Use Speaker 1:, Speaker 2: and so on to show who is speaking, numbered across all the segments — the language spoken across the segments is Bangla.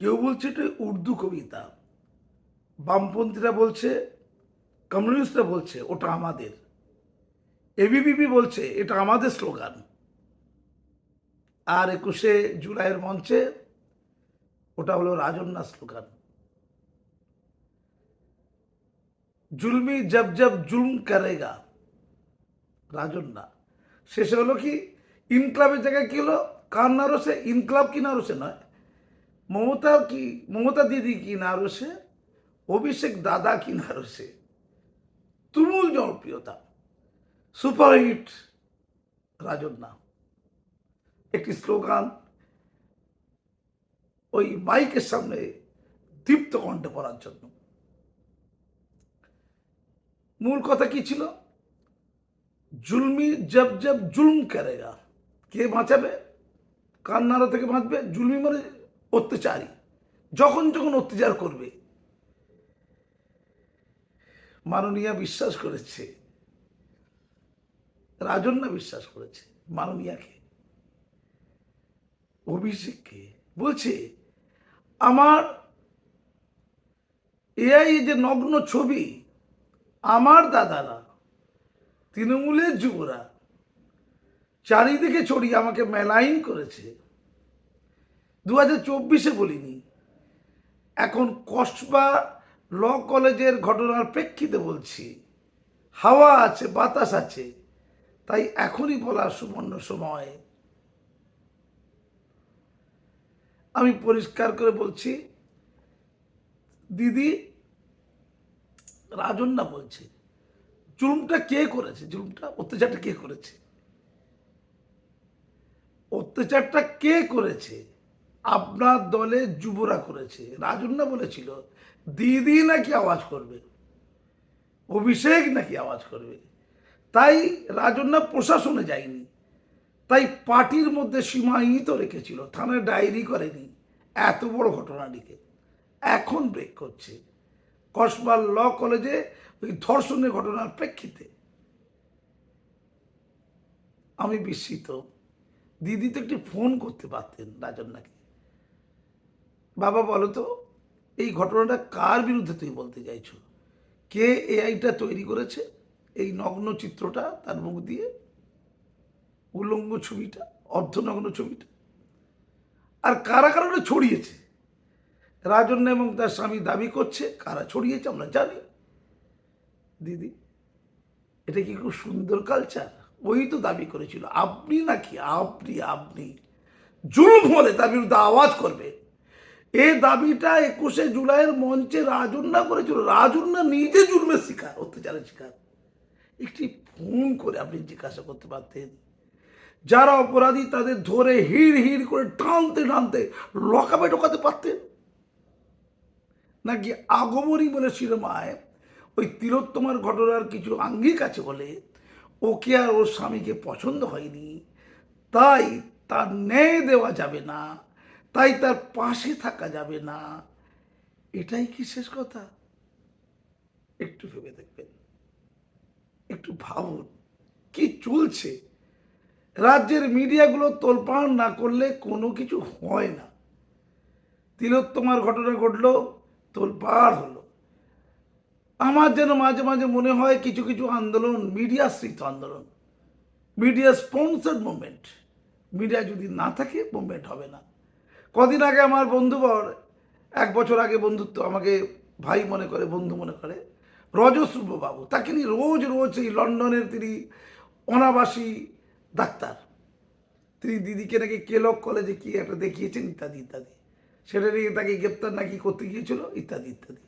Speaker 1: কেউ বলছে এটা উর্দু কবিতা। বামপন্থীরা বলছে, কমিউনিস্টরা বলছে, ওটা আমাদের। এবিপিপি বলছে, এটা আমাদের স্লোগান। আর একুশে জুলাইয়ের মঞ্চে ওটা হলো রাজন্যা স্লোগান। জুলমি জব জব জুলম করেগা, রাজন্যা। শেষে হলো কি, ইনক্লাবের জায়গায় কি হলো, কার নারসে? ইনক্লাব কি নারসে নয় মমতা কি, মমতা দিদি কি নারসে অভিষেক দাদা কি নারসে তুমুল জনপ্রিয়তা। সুপারহিট রাজন্যা একটি স্লোগান, ওই মাইকের সামনে দীপ্ত কণ্ঠে পড়ার জন্য। মূল কথা কি ছিল? জুলমি জব জব জুলম করেগা। কে বাঁচাবে? কান্নারা থেকে বাঁচবে? জুলমি মানে অত্যাচারী, যখন যখন অত্যাচার করবে। মাননীয়া বিশ্বাস করেছে। রাজন্যা বিশ্বাস করেছে মাননীয়াকে। অভিষেককে বলছে, আমার এআই যে নগ্ন ছবি, আমার দাদারা, তৃণমূলের যুবরা, চারিদিকে ছড়িয়ে আমাকে মেলাইন করেছে। দু হাজার চব্বিশে বলিনি। এখন কসবা ল কলেজের ঘটনার প্রেক্ষিতে বলছি। হাওয়া আছে, বাতাস আছে, তাই এখনই বলার সুবর্ণ সময়। আমি পরিষ্কার করে বলছি, দিদি রাজন্যা বলছে, জুলুমটা কে করেছে? জুলুমটা, অত্যাচারটা কে করেছে? অত্যাচারটা কে করেছে? আপনার দলে যুবরা করেছে। রাজন্যা বলেছিল, দিদি নাকি আওয়াজ করবে? অভিষেক নাকি আওয়াজ করবে? তাই রাজন্যা প্রশাসনে যায়নি। তাই পার্টির মধ্যে সীমাহিত রেখেছিল, থানায় ডায়েরি করেনি। এত বড় ঘটনাটিকে। এখন ব্রেক করছে। কসবার ল কলেজে ওই ধর্ষণের ঘটনার প্রেক্ষিতে। আমি বিস্মিত। দিদি তো একটি ফোন করতে পারতেন রাজন্যাকে বাবা, বলো তো, এই ঘটনাটা কার বিরুদ্ধে তুমি বলতে চাইছো? কে এআইটা তৈরি করেছে? এই নগ্ন চিত্রটা তার মুখ দিয়ে? উলঙ্গ ছবিটা, অর্ধনগ্ন ছবিটা? আর কারা কারা ছড়িয়েছে? রাজন্য এবং তার স্বামী দাবি করছে, কারা ছড়িয়েছে আমরা জানি। দিদি, এটা কি খুব সুন্দর কালচার ওই তো দাবি করেছিল। আপনি নাকি? আপনি আপনি। জুলুম হলে তার বিরুদ্ধে আওয়াজ করবে। এই দাবিটা একুশে জুলাইয়ের মঞ্চে রাজন্যা করেছিল। রাজন্যা নিজে জুলমের শিকার, অত্যাচারের শিকার। একটি ফোন করে আপনি জিজ্ঞাসা করতে পারতেন। যারা অপরাধী তাদের ধরে হিড় হিড় করে টানতে টানতে লকাবে ঢোকাতে পারতেন। নাকি আগমনী বলে সিনেমায় ওই তিলোত্তমার ঘটনার কিছু আঙ্গিক আছে বলে ওকে আর ওর স্বামীকে পছন্দ হয়নি, তাই তার ন্যায় দেওয়া যাবে না। তাই তার পাশে থাকা যাবে না। এটাই কি শেষ কথা? একটু ভেবে দেখবেন। একটু ভাবুন, কি চলছে? রাজ্যের মিডিয়াগুলো তোলপাড় না করলে কোনো কিছু হয় না। তিলোত্তমার ঘটনা ঘটলো, তোলপাড় হলো। আমার যেন মাঝে মাঝে মনে হয় কিছু কিছু আন্দোলন, মিডিয়া শ্রিত আন্দোলন। Media sponsored movement. মিডিয়া যদি না থাকে, মুভমেন্ট হবে না। কদিন আগে আমার বন্ধুবর এক বছর আগে বন্ধুত্ব আমাকে ভাই মনে করে, বন্ধু মনে করে বাবু তাকে নিয়ে রোজ রোজ এই লন্ডনের তিনি অনাবাসী ডাক্তার। তিনি দিদিকে নাকি কেলক কলেজে কি একটা দেখিয়েছেন, ইত্যাদি ইত্যাদি। সেটা নিয়ে তাকে গ্রেপ্তার নাকি করতে গিয়েছিল, ইত্যাদি ইত্যাদি।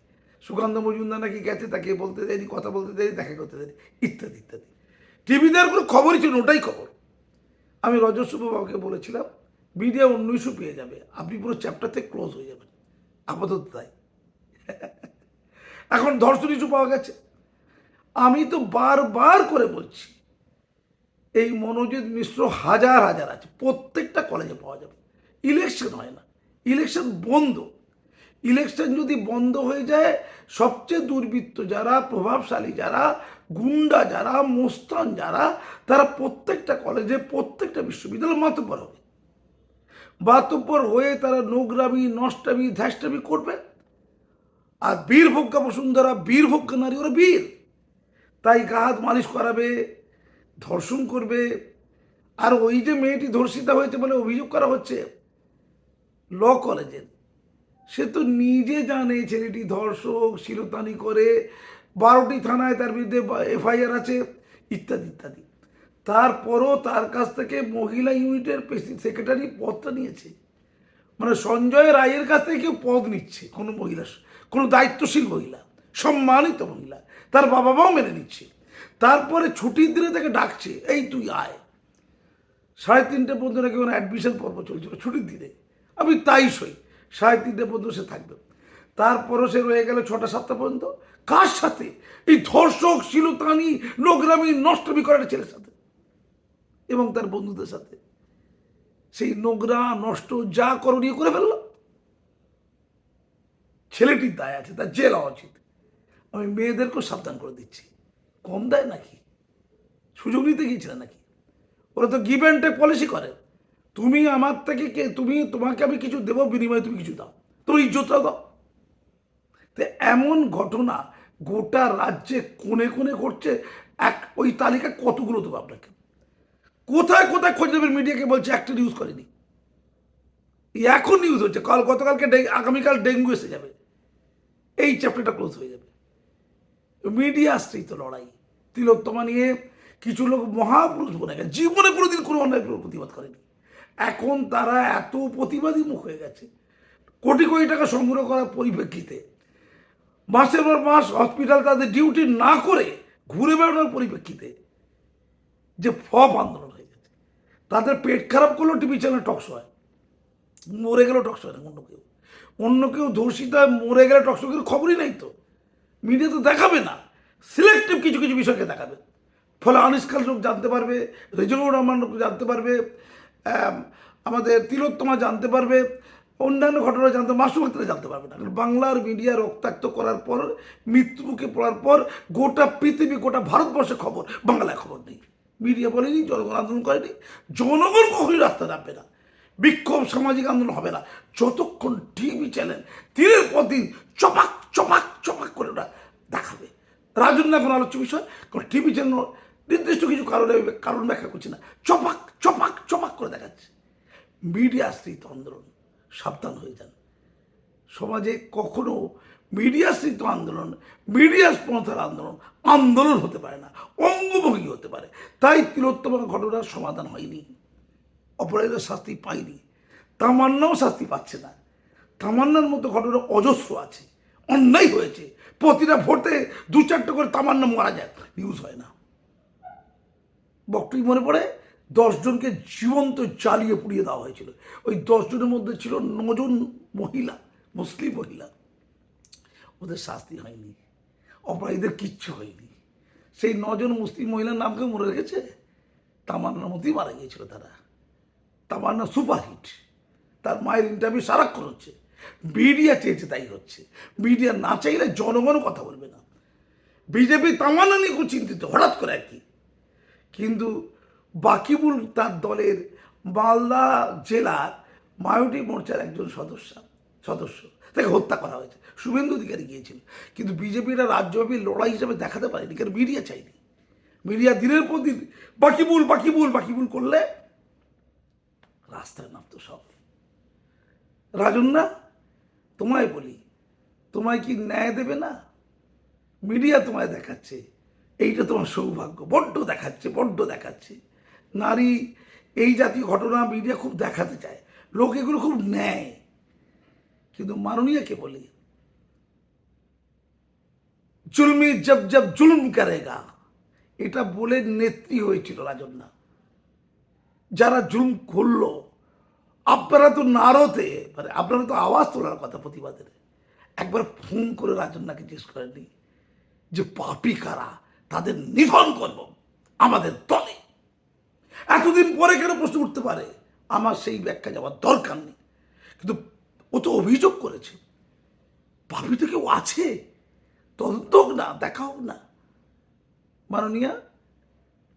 Speaker 1: সুকান্ত মজুমদার নাকি গেছে, তাকে বলতে দেয়নি, কথা বলতে দেয়নি, দেখা করতে দেয়নি, ইত্যাদি ইত্যাদি। টিভিতে আর কোনো খবরই ছিল ওটাই খবর। আমি রজস্বভ বাবুকে বলেছিলাম মিডিয়া ইস্যু পেয়ে যাবে। আপনি পুরো চ্যাপ্টার থেকে ক্লোজ হয়ে যাবেন। আপাতত তাই। এখন ধর্ষণ ইস্যু পাওয়া গেছে। আমি তো বারবার করে বলছি, এই মনোজিৎ মিশ্র হাজার হাজার আছে, প্রত্যেকটা কলেজে পাওয়া যাবে। ইলেকশন হয় না। ইলেকশন বন্ধ। ইলেকশন যদি বন্ধ হয়ে যায়, সবচেয়ে দুর্বৃত্ত যারা, প্রভাবশালী যারা, গুন্ডা যারা, মোস্তান যারা, তারা প্রত্যেকটা কলেজে প্রত্যেকটা বিশ্ববিদ্যালয়ে মাতব্বর হবে। বাতব্বর হয়ে তারা নোংরামি, নষ্টামি ধ্যাষ্টামি করবে। আর বীর ভোগ্যা বসুন্ধরা বীর ভোগ্যা নারী, ওরা বীর। তাই হাত মালিশ করাবে, ধর্ষণ করবে। আর ওই যে মেয়েটি ধর্ষিতা হয়েছে বলে অভিযোগ করা হচ্ছে, ল কলেজের, সে তো নিজে জানে ছেলেটি ধর্ষক, শিরতানি করে, বারোটি থানায় তার বিরুদ্ধে এফআইআর আছে, ইত্যাদি ইত্যাদি। তারপরও তার কাছ থেকে মহিলা ইউনিটের সেক্রেটারি পদটা নিয়েছে। মানে সঞ্জয় রায়ের কাছ থেকে কেউ পদ নিচ্ছে, কোনো মহিলা, কোনো দায়িত্বশীল মহিলা, সম্মানিত মহিলা, তার বাবা মাও মেনে নিচ্ছে। তারপরে ছুটির দিনে তাকে ডাকছে, এই তুই আয়। সাড়ে তিনটে পর্যন্ত নাকি কোনো অ্যাডমিশন পর্ব চলছিল ছুটির দিনে। আমি তাই সই, সাড়ে তিনটে পর্যন্ত সে থাকবে। তারপরও সে রয়ে গেল ছটা, সাতটা পর্যন্ত। কার সাথে? এই ধর্ষক, শিলতানি, নোংরামি, নষ্টমি করার ছেলের সাথে। এবং তার বন্ধুদের সাথে। সেই নোংরা, নষ্ট, যা করণীয় করে ফেলল। ছেলেটির দায় আছে, তার জেল হওয়া উচিত। আমি মেয়েদেরকেও সাবধান করে দিচ্ছি। কম দেয় নাকি? সুযোগ নিতে গিয়েছিলে নাকি? ওরা তো গিভ অ্যান্ড টেক পলিসি করে। তুমি আমার থেকে কে? তুমি, তোমাকে আমি কিছু দেবো, বিনিময়ে তুমি কিছু দাও। তুমি ইজ্জতটা দাও। তো এমন ঘটনা গোটা রাজ্যে কোণে কোণে ঘটছে। এক, ওই তালিকা কতগুলো দেবো আপনাকে? কোথায় কোথায় খোঁজ নেবেন মিডিয়াকে বলছে একটা নিউজ করেনি। এখন নিউজ হচ্ছে। কাল গতকালকে আগামীকাল ডেঙ্গু এসে যাবে। এই চ্যাপ্টারটা ক্লোজ হয়ে যাবে। মিডিয়া আসছেই তো লড়াই। তিলোত্তমা নিয়ে কিছু লোক মহাপুরুষ বনে গেছে। জীবনে কোনোদিন কোনো অন্যায় প্রতিবাদ করেনি। এখন তারা এত প্রতিবাদী মুখ হয়ে গেছে। কোটি কোটি টাকা সংগ্রহ করার পরিপ্রেক্ষিতে মাসের পর মাস হসপিটাল তাদের ডিউটি না করে ঘুরে বেড়ানোর পরিপ্রেক্ষিতে যে ফপ আন্দোলন তাদের পেট খারাপ করলেও টিভি চ্যানেল টকশো হয় মরে গেলেও টকশো হয় না অন্য কেউ। অন্য কেউ ধর্ষিত হয় মরে গেলে টকশো কেউ খবরই নাই তো। মিডিয়া তো দেখাবে না। সিলেক্টিভ কিছু কিছু বিষয়কে দেখাবে। ফলে আনিসকাল লোক জানতে পারবে রেজনুর রহমান লোক জানতে পারবে আমাদের তিলোত্তমা জানতে পারবে, অন্যান্য ঘটনা জানতে মাসুমাত্রা জানতে পারবে না। বাংলার মিডিয়া রক্তাক্ত করার পর, মৃত্যুমুখে পড়ার পর, গোটা পৃথিবী, গোটা ভারতবর্ষে খবর, বাংলায় খবর নেই। মিডিয়া বলেনি, জনগণ আন্দোলন করেনি, জনগণ কখনই রাস্তা নামবে না, বিক্ষোভ সামাজিক আন্দোলন হবে না। যতক্ষণ টিভি চ্যানেল দিনের পর দিন চপাক চপাক চপাক করে ওরা দেখাবে। রাজন এখন আলোচ্য বিষয়, কারণ টিভি চ্যানেল নির্দিষ্ট কিছু কারণে কারণ ব্যাখ্যা করছে না। চপাক চপাক চপাক করে দেখাচ্ছে। মিডিয়া আশ্রিত আন্দোলন, সাবধান হয়ে যান। সমাজে কখনো মিডিয়া আশ্রিত আন্দোলন, মিডিয়া স্পন্সার আন্দোলন আন্দোলন হতে পারে না, অঙ্গভঙ্গি হতে পারে। তাই তিলোত্তমার ঘটনার সমাধান হয়নি, অপরাধীদের শাস্তি পায়নি, তামান্নাও শাস্তি পাচ্ছে না। তামান্নার মতো ঘটনা অজস্র আছে, অন্যায় হয়েছে। প্রতিটা ভোটে দু চারটে করে তামান্না মারা যায় নিউজ হয় না। বক্তব্য মনে পড়ে? দশজনকে জীবন্ত জ্বালিয়ে পুড়িয়ে দেওয়া হয়েছিল। ওই দশজনের মধ্যে ছিল নজন মহিলা। মুসলিম মহিলা। ওদের শাস্তি হয়নি, অপরাধীদের কিচ্ছু হয়নি। সেই নজন মুসলিম মহিলার নামকে মনে রেখেছে? তামান্নার মধ্যেই মারা গিয়েছিল তারা। তামান্না সুপারহিট তার মায়ের ইন্টারভিউ সারাক্ষণ হচ্ছে। মিডিয়া চেয়েছে তাই হচ্ছে। মিডিয়া না চাইলে জনগণও কথা বলবে না। বিজেপি তামান্না নিয়ে খুব চিন্তিত, হঠাৎ করে আর কি কিন্তু বাকিবুল তার দলের মালদা জেলার মায়োটি মোর্চার একজন সদস্য। সদস্য। তাকে হত্যা করা হয়েছে। শুভেন্দু অধিকারী গিয়েছিল। কিন্তু বিজেপিরা রাজ্যব্যাপী লড়াই হিসেবে দেখাতে পারেনি, কারণ মিডিয়া চাইনি। মিডিয়া দিনের পর দিন বাকিবুল বাকিবুল বাকিবুল করলে রাস্তায় নামতো সব। রাজন না তোমায় বলি, তোমায় কি ন্যায় দেবে না? মিডিয়া তোমায় দেখাচ্ছে। এইটা তোমার সৌভাগ্য। বড্ড দেখাচ্ছে বড্ড দেখাচ্ছে। নারী, এই জাতীয় ঘটনা মিডিয়া খুব দেখাতে চায়। লোক এগুলো খুব নেয়। কিন্তু মাননীয়কে বলি, জুলমি জব জব জুলুম করেগা। এটা বলে নেত্রী হয়েছিল রাজন্যা যারা জুলুম করল, আপনারা তো নারতে মানে আপনারা তো আওয়াজ তোলার কথা প্রতিবাদের। একবার ফোন করে রাজন্যাকে জিজ্ঞেস করেনি যে, পাপি কারা? তাদের নিধন করব আমাদের দলে। এতদিন পরে কেন প্রশ্ন উঠতে পারে? আমার সেই ব্যাখ্যা যাওয়ার দরকার নেই। কিন্তু ও তো অভিযোগ করেছে। পাপি তো কেউ আছে। তদন্ত হোক না, দেখা হোক না। মাননীয়া,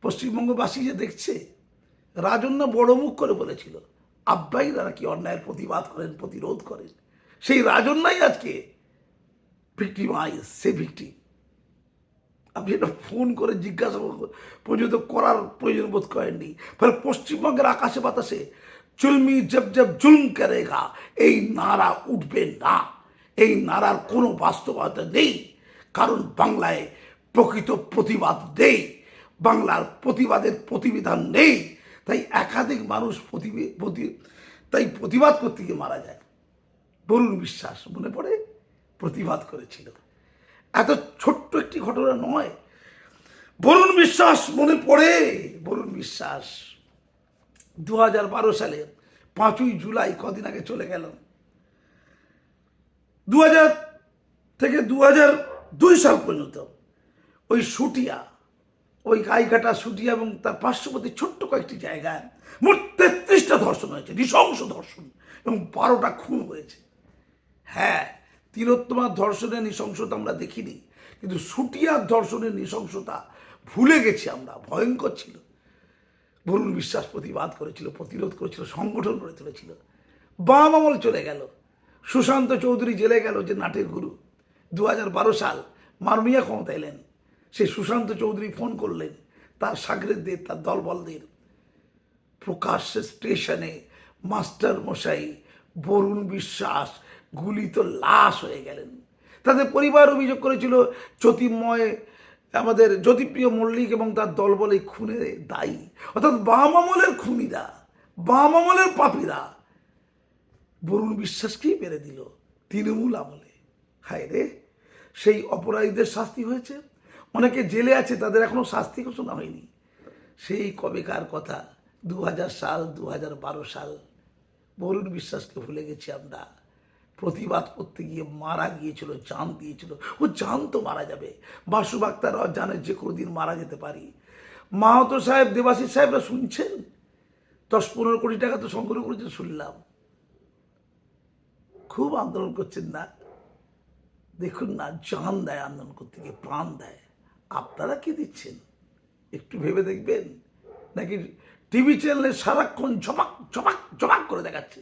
Speaker 1: পশ্চিমবঙ্গবাসী যে দেখছে রাজন্য বড় মুখ করে বলেছিল আব্বাইরা নাকি অন্যায়ের প্রতিবাদ করেন, প্রতিরোধ করেন? সেই রাজন্যাই আজকে। ভিক্টিমাইজ সে ভিক্টিম। আপনি এটা ফোন করে জিজ্ঞাসা পর্যন্ত করার প্রয়োজন বোধ করেননি। ফলে পশ্চিমবঙ্গের আকাশে বাতাসে চুলমি জব জব জুলম করেগা। এই নারা উঠবে না। এই নারার কোনো বাস্তবতা নেই। কারণ বাংলায় প্রকৃত প্রতিবাদ নেই। বাংলার প্রতিবাদের প্রতিবিধান নেই। তাই একাধিক মানুষ প্রতি- তাই প্রতিবাদ করতে গিয়ে মারা যায়। বরুণ বিশ্বাস মনে পড়ে? প্রতিবাদ করেছিল। এত ছোট্ট একটি ঘটনা নয়। বরুণ বিশ্বাস মনে পড়ে? বরুণ বিশ্বাস দু হাজার বারো সালে পাঁচই জুলাই কদিন আগে চলে গেল। দু হাজার থেকে দু দুই সাল পর্যন্ত ওই সুটিয়া, ওই গাইঘাটা সুটিয়া এবং তার পার্শ্ববর্তী ছোট্ট কয়েকটি জায়গায় মোট তেত্রিশটা ধর্ষণ হয়েছে, নৃশংস ধর্ষণ এবং বারোটা খুন হয়েছে। হ্যাঁ তিলোত্তমার ধর্ষণের নৃশংসতা আমরা দেখিনি, কিন্তু সুটিয়ার ধর্ষণের নৃশংসতা ভুলে গেছি আমরা, ভয়ঙ্কর ছিল। বরুণ বিশ্বাস প্রতিবাদ করেছিল, প্রতিরোধ করেছিল, সংগঠন করে তুলেছিল। বাম আমল চলে গেল। সুশান্ত চৌধুরী জেলে গেল যে নাটের গুরু। দু সাল মাননীয় ক্ষমতা এলেন। সেই সুশান্ত চৌধুরী ফোন করলেন। তার সাগরেদদের তার দলবলদের। প্রকাশ্যে স্টেশনে মাস্টার মশাই বরুণ বিশ্বাস গুলিত লাশ হয়ে গেলেন। তাদের পরিবার অভিযোগ করেছিল, জ্যোতির্ময় আমাদের জ্যোতিপ্রিয় মল্লিক এবং তার দলবল এই খুনে দায়ী। অর্থাৎ বাম আমলের খুনিরা, বাম আমলের পাপিরা। বরুণ বিশ্বাসকেই মেরে দিল তৃণমূল আমলে। হায় রে, সেই অপরাধীদের শাস্তি হয়েছে? অনেকে জেলে আছে, তাদের এখনও শাস্তি ঘোষণা হয়নি। সেই কবেকার কথা দু হাজার সাল দু সাল, বরুণ বিশ্বাসকে ভুলে গেছি আমরা। প্রতিবাদ করতে গিয়ে মারা গিয়েছিল, জান দিয়েছিল। ও জানতো মারা যাবে। বাসু বাক্তারাও জানে যে কোনো দিন মারা যেতে পারি। মাহতো সাহেব, দেবাশিস সাহেবরা শুনছেন? দশ পনেরো কোটি টাকা তো সংগ্রহ করেছে, শুনলাম। খুব আন্দোলন করছেন না? দেখুন না, জান দেয় আন্দোলন করতে গিয়ে, প্রাণ দেয়। আপনারা কি দিচ্ছেন? একটু ভেবে দেখবেন। নাকি টিভি চ্যানেলে সারাক্ষণ ঝমাক ঝমাক ঝমাক করে দেখাচ্ছে?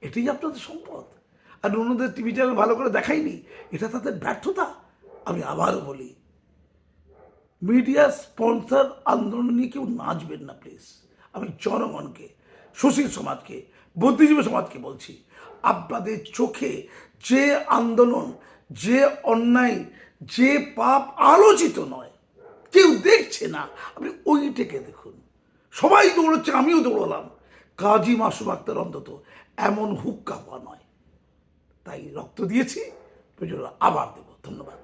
Speaker 1: এটাই আপনাদের সম্পদ। আর অন্যদের টিভি চ্যানেল ভালো করে দেখায়নি এটা তাদের ব্যর্থতা? আমি আবারও বলি মিডিয়া স্পন্সর আন্দোলন নিয়ে কেউ নাচবেন না প্লিজ আমি জনগণকে, সুশীল সমাজকে, বুদ্ধিজীবী সমাজকে বলছি, আপনাদের চোখে যে আন্দোলন, যে অন্যায়, যে পাপ আলোচিত নয়, কেউ দেখছে না, আপনি ওইটাকে দেখুন। সবাই দৌড়চ্ছে, আমিও দৌড়লাম। কাজী মাসুম আক্তার অন্তত এমন হুক্কা হওয়া নয়। তাই রক্ত দিয়েছি প্রয়োজন আবার দেব। ধন্যবাদ।